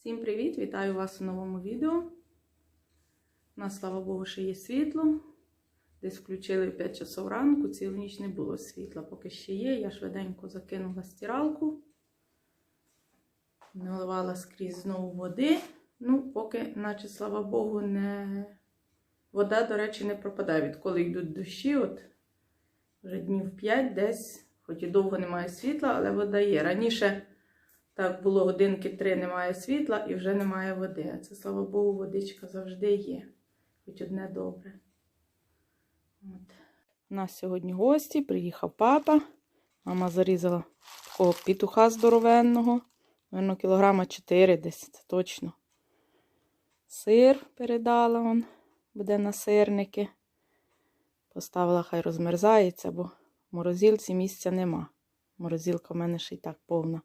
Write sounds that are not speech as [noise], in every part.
Всім привіт! Вітаю вас у новому відео. У нас, слава Богу, ще є світло. Десь включили в 5 часов ранку, цілу ніч не було світла, поки ще є. Я швиденько закинула стиралку, наливала скрізь знову води. Ну, поки, наче, слава Богу, не... вода, до речі, не пропадає. Відколи йдуть дощі, от вже днів 5 десь, хоч і довго немає світла, але вода є. Раніше. Так, було годинки три, немає світла і вже немає води. А це, слава Богу, водичка завжди є. Хоч одне добре. От. У нас сьогодні гості, приїхав папа. Мама зарізала такого петуха здоровенного. Наверно, кілограма 4 десь, це точно. Сир передала он, буде на сирники. Поставила, хай розмерзається, бо в морозилці місця нема. Морозилка в мене ще й так повна.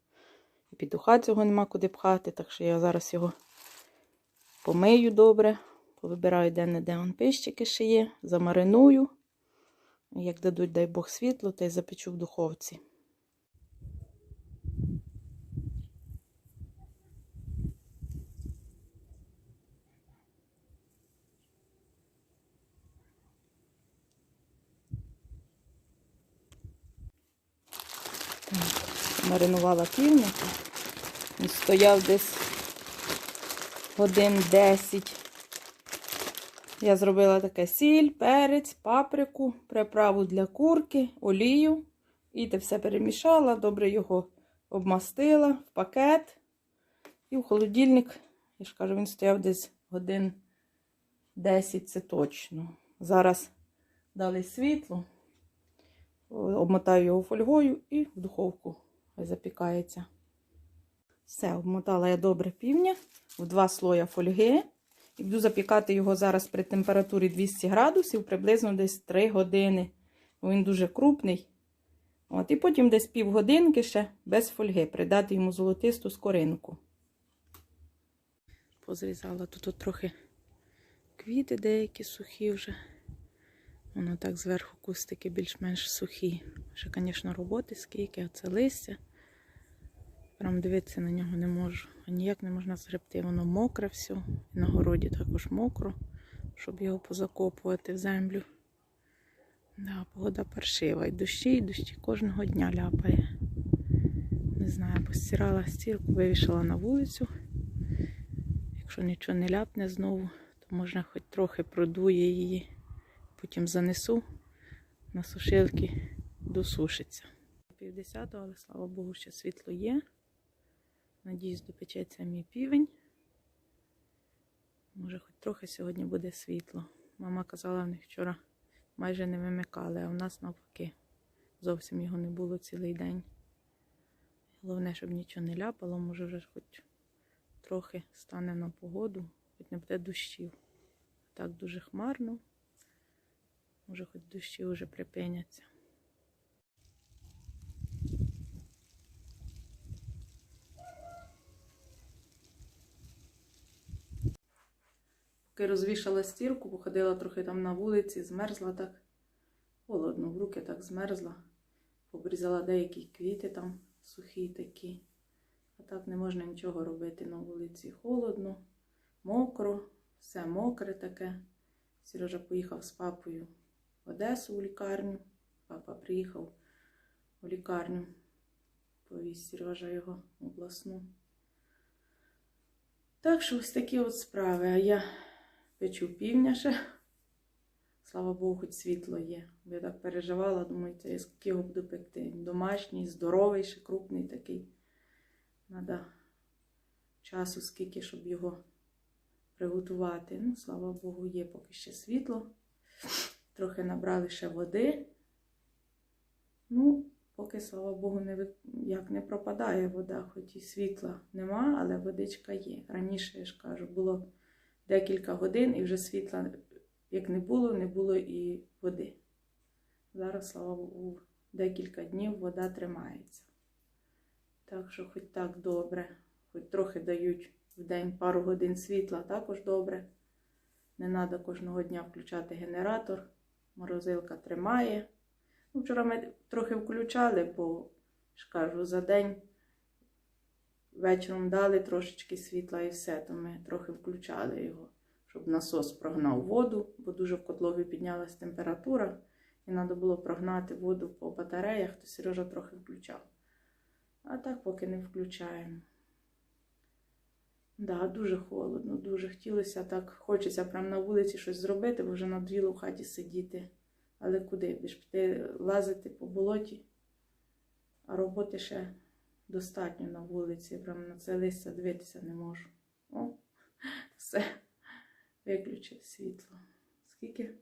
І петуха цього нема куди пхати, так що я зараз його помию добре, повибираю де-не-де он пищики ще є, замариную. Як дадуть, дай Бог світло, та й запечу в духовці. Маринувала півника. Він стояв десь годин 10. Я зробила таке сіль, перець, паприку, приправу для курки, олію. І те все перемішала, добре його обмастила в пакет. І в холодильник, я ж кажу, він стояв десь годин 10, це точно. Зараз дали світло, обмотаю його фольгою і в духовку запікається. Все, обмотала я добре півня в два слоя фольги. І буду запікати його зараз при температурі 200 градусів, приблизно десь 3 години. Він дуже крупний. От, І потім десь півгодинки ще без фольги, придати йому золотисту скоринку. Позрізала тут трохи квіти деякі сухі вже. Воно так зверху кустики більш-менш сухі. Ще, звісно, роботи скільки, це листя. Прям дивитися на нього не можу. Ніяк не можна згребти. Воно мокре все. На городі також мокро, щоб його позакопувати в землю. Да, погода паршива. І дощі, і дощі кожного дня ляпає. Не знаю, постирала стірку, вивішала на вулицю. Якщо нічого не ляпне знову, то можна хоч трохи продує її. Потім занесу на сушилки, досушиться. Півдесятого, але слава Богу, ще світло є. Надіюсь, допечеться мій півень. Може, хоч трохи сьогодні буде світло. Мама казала, в них вчора майже не вимикали, а в нас навпаки. Зовсім його не було цілий день. Головне, щоб нічого не ляпало, може вже хоч трохи стане на погоду, хоч не буде дощів. Так дуже хмарно. Може, хоч дощі вже припиняться. Поки розвішала стірку, походила трохи там на вулиці, змерзла так. Холодно, в руки так змерзла. Обрізала деякі квіти там сухі такі. А так не можна нічого робити на вулиці. Холодно, мокро, все мокре таке. Сережа поїхав з папою в Одесу у лікарню. Папа приїхав у лікарню. Повіз Сережа його обласну. Так що ось такі от справи. А я печу півня ще. Слава Богу, хоч світло є. Я так переживала, думаю, я скільки його буду пекти. Домашній, здоровий, ще крупний такий. Треба часу, скільки, щоб його приготувати. Ну, слава Богу, є поки ще світло. Трохи набрали ще води. Ну, поки, слава Богу, не, як не пропадає вода, хоч і світла нема, але водичка є. Раніше, я ж кажу, було декілька годин і вже світла, як не було, не було і води. Зараз, слава Богу, декілька днів вода тримається. Так що, хоч так добре, хоч трохи дають в день пару годин світла, також добре. Не треба кожного дня включати генератор. Морозилка тримає. Ну, вчора ми трохи включали, бо ж кажу, за день вечором дали трошечки світла і все, то ми трохи включали його, щоб насос прогнав воду, бо дуже в котлові піднялась температура, і треба було прогнати воду по батареях, то Сережа трохи включав. А так поки не включаємо. Да, дуже холодно, дуже хотілося так. Хочеться прямо на вулиці щось зробити, бо вже надоїло в хаті сидіти. Але куди? Де ж піти лазити по болоті, а роботи ще достатньо на вулиці. Прям на це листя дивитися не можу. О, [laughs] все. Виключив світло. Скільки?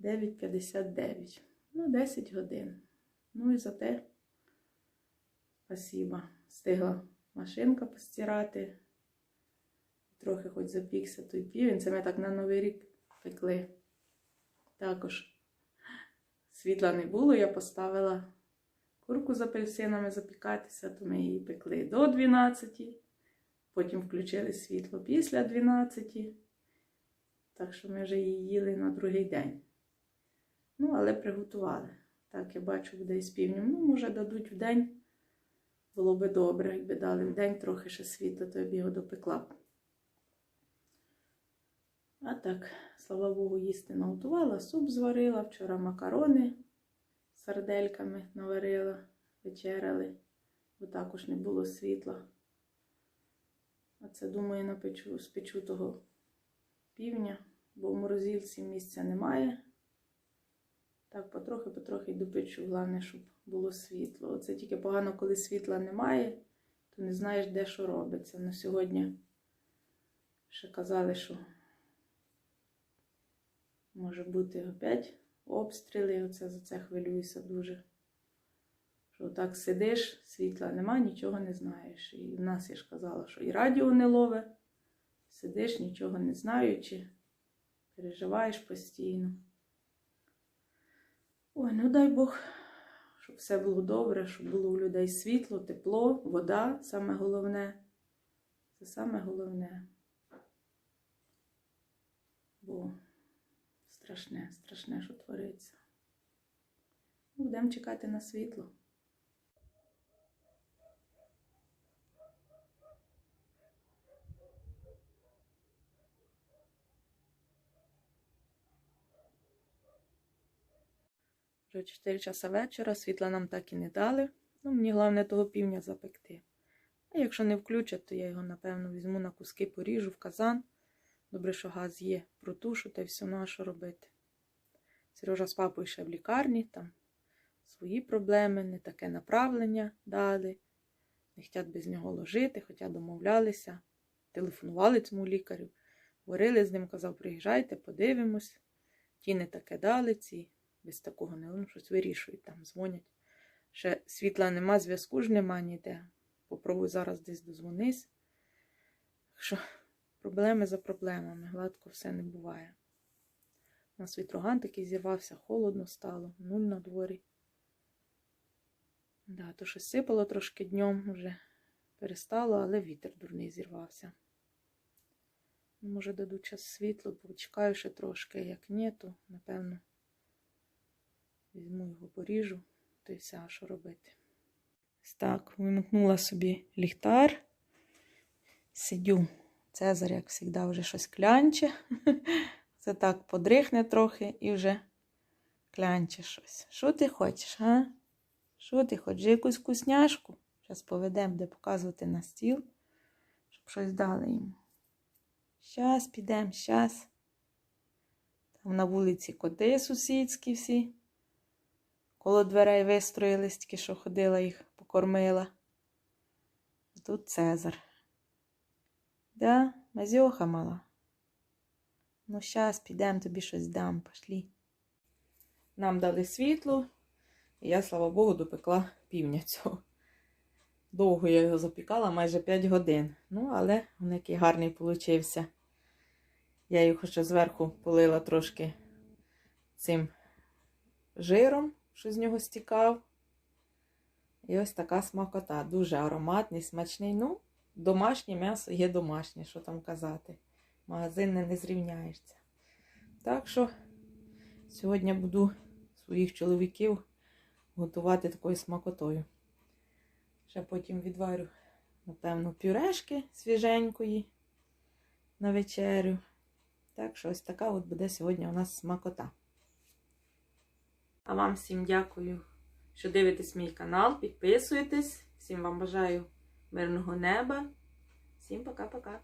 9.59. Ну, 10 годин. Ну і за те. Спасибо. Встигла машинка постирати. Трохи хоч запікся той півень. Це ми так на Новий рік пекли. Також світла не було, я поставила курку з апельсинами запікатися, то ми її пекли до 12. Потім включили світло після 12. Так що ми вже її їли на другий день. Ну, але приготували. Так, я бачу, буде із півнем. Ну, може, дадуть в день. Було би добре, якби дали в день трохи ще світла, то я б його допекла. А так, слава Богу, їсти наготувала, суп зварила, вчора макарони з сардельками наварила, вечеряли, бо також не було світла. А це, думаю, напечу, спечу того півня, бо в морозилці місця немає. Так, потрохи-потрохи допечу. Головне, щоб було світло. Оце тільки погано, коли світла немає, то не знаєш, де що робиться. На сьогодні ще казали, що може бути опять обстріли. Оце за це хвилююся дуже. Що так сидиш, світла нема, нічого не знаєш. І в нас я ж казала, що і радіо не лове, сидиш, нічого не знаючи, переживаєш постійно. Ой, ну дай Бог, все було добре, щоб було у людей світло, тепло, вода саме головне. Це саме головне. Бо страшне, страшне, що твориться. Ну, Будемо чекати на світло. Вже 4 часа вечора, світла нам так і не дали. Ну, мені головне того півня запекти. А якщо не включать, то я його, напевно, візьму на куски, поріжу в казан. Добре, що газ є, протушу та й все на що робити. Сережа з папою ще в лікарні, там свої проблеми, не таке направлення дали. Не хочуть без нього ложити, хоча домовлялися, телефонували цьому лікарю, говорили з ним, казав, приїжджайте, подивимось. Ті не таке дали, ці без такого не ну, щось вирішують, там дзвонять. Ще світла нема, зв'язку ж нема ніде. Попробуй зараз десь дозвонись. Що проблеми за проблемами, гладко все не буває. У нас вітроган такий зірвався, холодно стало, нуль на дворі. Да, то щось сипало трошки днем вже перестало, але вітер дурний зірвався. Ну, Може, дадуть час світло, почекаю ще трошки, як ні, то напевно. Візьму його поріжу, то й все, що робити. Так, вимкнула собі ліхтар. Сидю. Цезар, як завжди, вже щось клянче. [laughs] Це так подрихне трохи і вже клянче щось. Що ти хочеш, а? Що ти хочеш? Якусь вкусняшку? Зараз поведемо, де показувати на стіл, щоб щось дали йому. Щас підемо, щас. Там на вулиці коти сусідські всі. Коло дверей вистроїлись, тільки що ходила їх, покормила. Тут Цезар. Да, мазьоха мала. Ну, щас підемо, тобі щось дам, пошлі. Нам дали світло, і я, слава Богу, допекла півня цього. Довго я його запікала, майже 5 годин. Ну, але він який гарний получився. Я його ще зверху полила трошки цим жиром що з нього стікав. І ось така смакота. Дуже ароматний, смачний. Ну, домашнє м'ясо є домашнє, що там казати. Магазинне не зрівняєшся. Так що сьогодні буду своїх чоловіків готувати такою смакотою. Ще потім відварю, напевно, пюрешки свіженької на вечерю. Так що ось така от буде сьогодні у нас смакота. А вам всім дякую, що дивитесь мій канал, підписуєтесь. Всім вам бажаю мирного неба. Всім пока-пока.